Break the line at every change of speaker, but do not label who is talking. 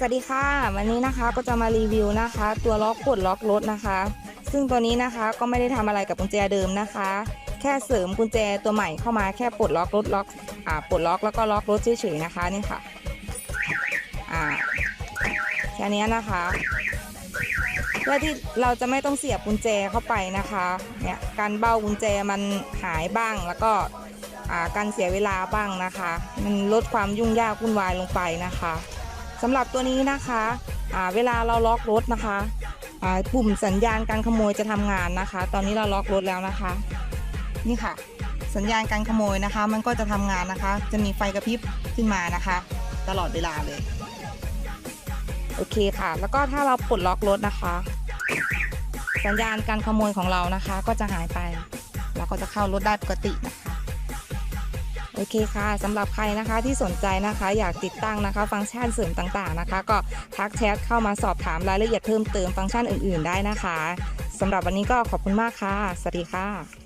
สวัสดีค่ะ วันนี้นะคะก็จะมารีวิวนะคะ ตัวล็อกปลดล็อกรถนะคะ ซึ่งตัวนี้นะคะก็ไม่ได้ทำอะไรกับกุญแจเดิมนะคะ แค่เสริมกุญแจตัวใหม่เข้ามาแค่ปลดล็อกรถล็อกอ่าปลดล็อกแล้วก็ล็อกรถเฉยๆนะคะนี่ค่ะอ่าแค่นี้นะคะเพื่อที่เราจะไม่ต้องเสียบกุญแจเข้าไปนะคะเนี่ยการเบ้ากุญแจมันหายบ้างแล้วก็อ่าการเสียเวลาบ้างนะคะ มันลดความยุ่งยากวุ่นวายลงไปนะคะ สำหรับตัวนี้นะคะอ่าเวลาเราล็อกรถนะคะอ่าปุ่มสัญญาณการขโมยจะทำงานนะคะ ตอนนี้เราล็อกรถแล้วนะคะ นี่ค่ะ สัญญาณการขโมยนะคะ มันก็จะทำงานนะคะ จะมีไฟกระพริบขึ้นมานะคะ ตลอดเวลาเลย โอเคค่ะ แล้วก็ถ้าเราปลดล็อกรถนะคะ สัญญาณการขโมยของเรานะคะ ก็จะหายไป เราก็จะเข้ารถได้ปกตินะคะ โอเคค่ะสำหรับใครนะคะที่สนใจนะคะ อยากติดตั้งนะคะ ฟังก์ชันเสริมต่างๆนะคะ ก็ทักแชทเข้ามาสอบถามรายละเอียดเพิ่มเติมฟังก์ชันอื่นๆ ได้นะคะสำหรับวันนี้ก็ขอบคุณมากค่ะ สวัสดีค่ะ